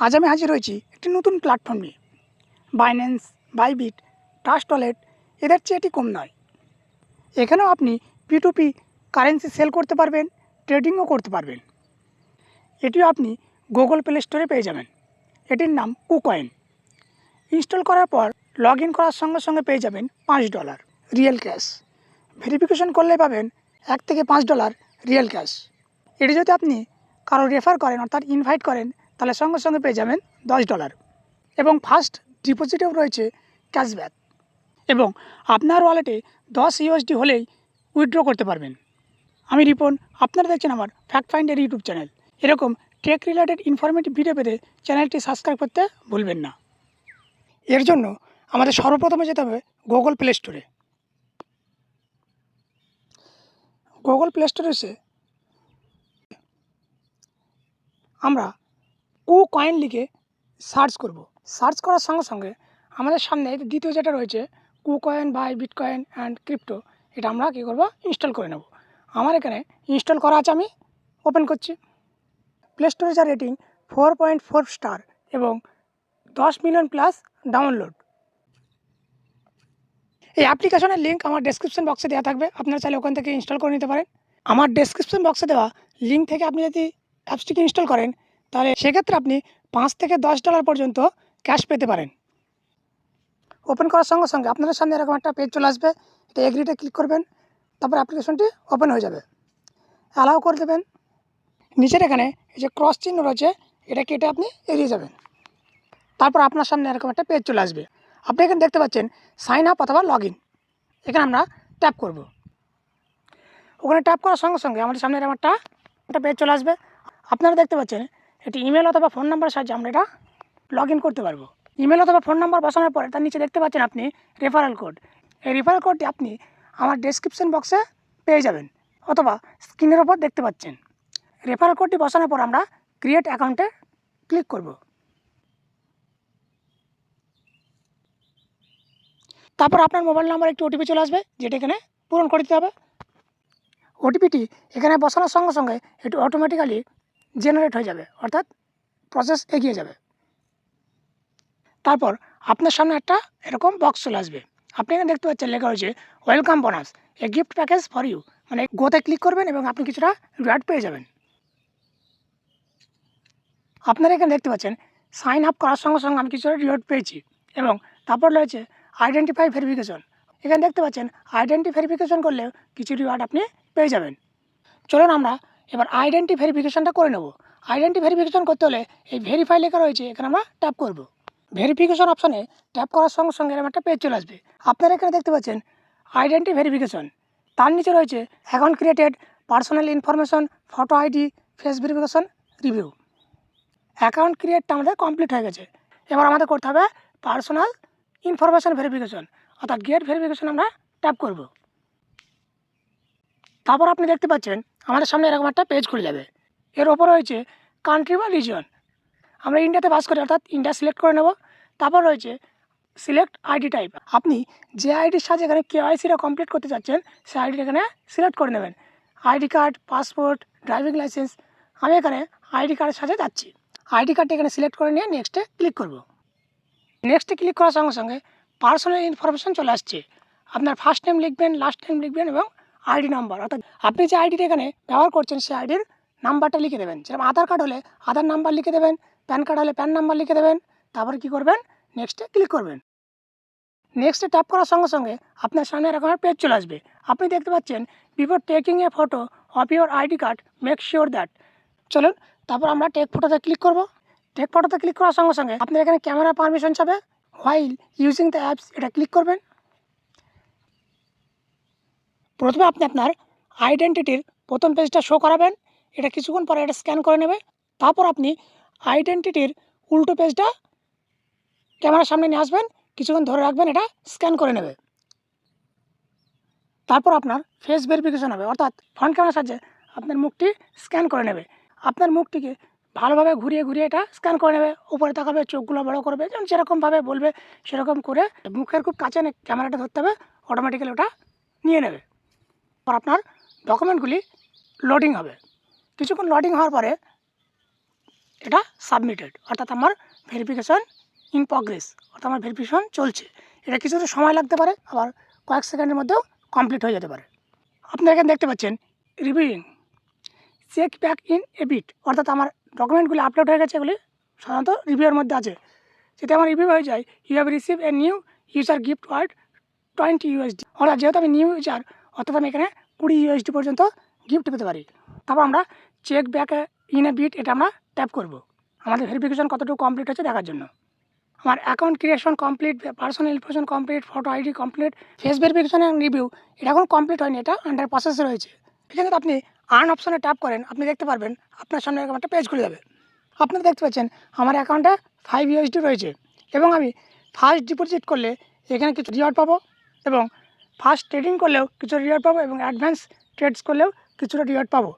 আজ আমি হাজির হয়েছি একটি নতুন প্ল্যাটফর্ম নিয়ে। বাইন্যান্স বাইবিট ট্রাস্ট ওয়ালেট এদের চেয়ে এটি কম নয়। এখানেও আপনি P to P currency sell করতে পারবেন ট্রেডিংও করতে পারবেন। এটিও আপনি গুগল প্লে স্টোরে পেয়ে যাবেন। এটির নাম কুকয়েন ইনস্টল করার পর লগ ইন করার সঙ্গে সঙ্গে পেয়ে যাবেন পাঁচ ডলার রিয়েল ক্যাশ ভেরিফিকেশন করলে পাবেন এক থেকে পাঁচ ডলার রিয়েল ক্যাশ এটি যদি আপনি কারও রেফার করেন অর্থাৎ ইনভাইট করেন তাহলে সঙ্গে সঙ্গে পেয়ে যাবেন দশ ডলার। এবং ফার্স্ট ডিপোজিটেও রয়েছে ক্যাশব্যাক এবং আপনার ওয়ালেটে দশ ইউএসডি হলেই উইথড্র করতে পারবেন। আমি রিপন, আপনারা দেখছেন আমার ফ্যাক্ট ফাইন্ডের ইউটিউব চ্যানেল এরকম টেক রিলেটেড ইনফরমেটিভ ভিডিও পেতে চ্যানেলটি সাবস্ক্রাইব করতে ভুলবেন না। এর জন্য আমাদের সর্বপ্রথমে যেতে হবে গুগল প্লে স্টোরে গুগল প্লে স্টোরে এসে আমরা কু কয়েন লিখে সার্চ করব। সার্চ করার সঙ্গে সঙ্গে আমাদের সামনে দ্বিতীয় যেটা রয়েছে, KuCoin buy bitcoin and crypto, এটা আমরা কী করব? ইনস্টল করে নেব। আমার এখানে ইনস্টল করা আছে আমি, ওপেন করছি। প্লে স্টোরে যা rating, four point four star এবং দশ মিলিয়ন প্লাস ডাউনলোড। এই অ্যাপ্লিকেশনের লিঙ্ক আমার ডেসক্রিপশন বক্সে দেওয়া থাকবে, আপনারা চাইলে ওখান থেকে ইনস্টল করে নিতে পারেন। আমার ডেসক্রিপশন বক্সে দেওয়া লিঙ্ক থেকে আপনি যদি অ্যাপসটিকে ইনস্টল করেন তাহলে সেক্ষেত্রে আপনি পাঁচ থেকে দশ ডলার পর্যন্ত ক্যাশ পেতে পারেন। ওপেন করার সঙ্গে সঙ্গে আপনাদের সামনে এরকম একটা পেজ চলে আসবে। এটা এগ্রিতে ক্লিক করবেন, তারপর অ্যাপ্লিকেশনটি ওপেন হয়ে যাবে। অ্যালাউ করে দেবেন। নিচের এখানে এই যে ক্রস চিহ্ন রয়েছে, এটা কেটে আপনি এড়িয়ে যাবেন। তারপর আপনার সামনে এরকম একটা পেজ চলে আসবে। আপনি এখানে দেখতে পাচ্ছেন সাইন আপ অথবা লগ ইন এখানে আমরা ট্যাপ করব। ওখানে ট্যাপ করার সঙ্গে সঙ্গে আমাদের সামনে এরকম একটা একটা পেজ চলে আসবে। আপনারা দেখতে পাচ্ছেন এটি ইমেল অথবা ফোন নাম্বারের সাহায্যে আমরা এটা লগ ইন করতে পারব। ইমেল অথবা ফোন নাম্বার বসানোর পরে তার নিচে দেখতে পাচ্ছেন আপনি রেফারেল কোড এই রেফারেল কোডটি আপনি আমার ডেসক্রিপশন বক্সে পেয়ে যাবেন অথবা স্ক্রিনের ওপর দেখতে পাচ্ছেন। রেফারেল কোডটি বসানোর পর আমরা ক্রিয়েট অ্যাকাউন্টে ক্লিক করব। তারপর আপনার মোবাইল নাম্বার একটি ওটিপি চলে আসবে, যেটা এখানে পূরণ করে দিতে হবে। ওটিপিটি এখানে বসানোর সঙ্গে সঙ্গে এটি অটোমেটিক্যালি জেনারেট হয়ে যাবে, অর্থাৎ প্রসেস এগিয়ে যাবে। তারপর আপনার সামনে একটা এরকম বক্স চলে আসবে। আপনি এখানে দেখতে পাচ্ছেন লেখা রয়েছে welcome bonus a gift package for you মানে গোতে ক্লিক করবেন এবং আপনি কিছুটা রিওয়ার্ড পেয়ে যাবেন। আপনারা এখানে দেখতে পাচ্ছেন সাইন আপ করার সঙ্গে সঙ্গে আমি কিছুটা রিওয়ার্ড পেয়েছি এবং তারপর রয়েছে আইডেন্টিফাই ভেরিফিকেশন এখানে দেখতে পাচ্ছেন আইডেন্টি ভেরিফিকেশন করলেও কিছু রিওয়ার্ড আপনি পেয়ে যাবেন। চলুন আমরা এবার আইডেন্টি ভেরিফিকেশনটা করে নেব। আইডেন্টি ভেরিফিকেশন করতে হলে এই ভেরিফাই লেখা রয়েছে, এখানে আমরা ট্যাপ করব। ভেরিফিকেশন অপশনে ট্যাপ করার সঙ্গে সঙ্গে এরকম একটা পেজ চলে আসবে। আপনারা এখানে দেখতে পাচ্ছেন আইডেন্টি ভেরিফিকেশন তার নিচে রয়েছে account created personal information photo ID face verification review account ক্রিয়েটটা আমাদের কমপ্লিট হয়ে গেছে। এবার আমাদের করতে হবে পার্সোনাল ইনফরমেশন ভেরিফিকেশন অর্থাৎ গেট ভেরিফিকেশন আমরা ট্যাপ করব। তারপর আপনি দেখতে পাচ্ছেন, আমাদের সামনে এরকম একটা পেজ খুলে যাবে। এর ওপর রয়েছে কান্ট্রি বা রিজিয়ন আমরা ইন্ডিয়াতে বাস করি, অর্থাৎ ইন্ডিয়া সিলেক্ট করে নেব। তারপর রয়েছে সিলেক্ট আইডি টাইপ আপনি যে আইডির সাহায্যে এখানে কেওয়াইসিটা কমপ্লিট করতে চাচ্ছেন সেই আইডিটা এখানে সিলেক্ট করে নেবেন। ID card passport driving licence আমি এখানে আইডি কার্ডের সাথে যাচ্ছি। আইডি কার্ডটা এখানে সিলেক্ট করে নিয়ে নেক্সটে ক্লিক করব। নেক্সটে ক্লিক করার সঙ্গে সঙ্গে পার্সোনাল ইনফরমেশন চলে আসছে। আপনার ফার্স্ট নেম লিখবেন লাস্ট নেম লিখবেন এবং আইডি নাম্বার। অর্থাৎ আপনি যে আইডিটা এখানে ব্যবহার করছেন, সেই আইডির নাম্বারটা লিখে দেবেন। যেরকম আধার কার্ড হলে আধার নাম্বার লিখে দেবেন, প্যান কার্ড হলে প্যান নাম্বার লিখে দেবেন, তারপরে কী করবেন? নেক্সটে ক্লিক করবেন। নেক্সটে ট্যাপ করার সঙ্গে সঙ্গে আপনার সামনে এরকম পেজ চলে আসবে। আপনি দেখতে পাচ্ছেন before taking a photo of your ID card make sure that চলুন, তারপর আমরা টেক ফটোতে ক্লিক করব। টেক ফটোতে ক্লিক করার সঙ্গে সঙ্গে আপনার এখানে ক্যামেরা পারমিশন চাবে। হোয়াইল ইউজিং দ্য অ্যাপস এটা ক্লিক করবেন। প্রথমে আপনি আপনার আইডেন্টিটির প্রথম পেজটা শো করাবেন। এটা কিছুক্ষণ পরে এটা স্ক্যান করে নেবে। তারপর আপনি আইডেন্টিটির উল্টো পেজটা ক্যামেরার সামনে নিয়ে আসবেন। কিছুক্ষণ ধরে রাখবেন, এটা স্ক্যান করে নেবে। তারপর আপনার ফেস ভেরিফিকেশন হবে। অর্থাৎ ফ্রন্ট ক্যামেরার সাহায্যে আপনার মুখটি স্ক্যান করে নেবে। আপনার মুখটিকে ভালোভাবে ঘুরিয়ে ঘুরিয়ে এটা স্ক্যান করে নেবে। উপরে তাকাবে, চোখগুলো বড় করবে, যেমন যেরকমভাবে বলবে, সেরকম করে মুখের খুব কাছে ক্যামেরাটা ধরতে হবে অটোমেটিক্যালি ওটা নিয়ে নেবে। আর আপনার ডকুমেন্টগুলি লোডিং হবে। কিছুক্ষণ লোডিং হওয়ার পরে এটা সাবমিটেড অর্থাৎ আমার ভেরিফিকেশন ইন প্রগ্রেস অর্থাৎ আমার ভেরিফিকেশন চলছে। এটা কিছুটা সময় লাগতে পারে, আবার কয়েক সেকেন্ডের মধ্যেও কমপ্লিট হয়ে যেতে পারে। আপনারা এখানে দেখতে পাচ্ছেন reviewing check back in a bit অর্থাৎ আমার ডকুমেন্টগুলি আপলোড হয়ে গেছে এগুলি সাধারণত রিভিউয়ের মধ্যে আছে। যদি আমার রিভিউ হয়ে যায় you have receive a new user gift worth twenty USD অর্থাৎ যেহেতু আমি নিউ ইউজার অর্থাৎ আমি এখানে কুড়ি ইউএসডি পর্যন্ত গিফট পেতে পারি। তারপর আমরা check back in a bit এটা আমরা ট্যাপ করব। আমাদের ভেরিফিকেশন কতটুকু কমপ্লিট হচ্ছে দেখার জন্য। আমার account creation complete personal information complete photo ID complete face verification and review এটা এখন কমপ্লিট হয়নি, এটা আন্ডার প্রসেসে রয়েছে। এখানে আপনি আর্ন অপশনে ট্যাপ করেন, আপনি দেখতে পারবেন, আপনার সামনে এরকম একটা পেজ খুলে যাবে। আপনারা দেখতে পাচ্ছেন, আমার অ্যাকাউন্টে ফাইভ ইউএসডি রয়েছে। এবং আমি ফার্স্ট ডিপোজিট করলে এখানে কিছু রিওয়ার্ড পাবো এবং ফার্স্ট ট্রেডিং করলেও কিছু রিওয়ার্ড পাবো এবং অ্যাডভান্স ট্রেডস করলেও কিছুটা রিওয়ার্ড পাবো।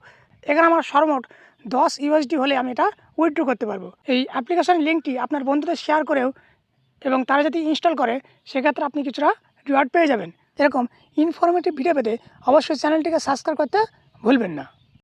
এখানে আমার সর্বমোট দশ ইউএসডি হলে আমি এটা উইথড্র করতে পারব। এই অ্যাপ্লিকেশান লিঙ্কটি আপনার বন্ধুদের শেয়ার করেও এবং তারা যদি ইনস্টল করে, সেক্ষেত্রে আপনি কিছুটা রিওয়ার্ড পেয়ে যাবেন। এরকম ইনফরমেটিভ ভিডিও পেতে অবশ্যই চ্যানেলটিকে সাবস্ক্রাইব করতে ভুলবেন না।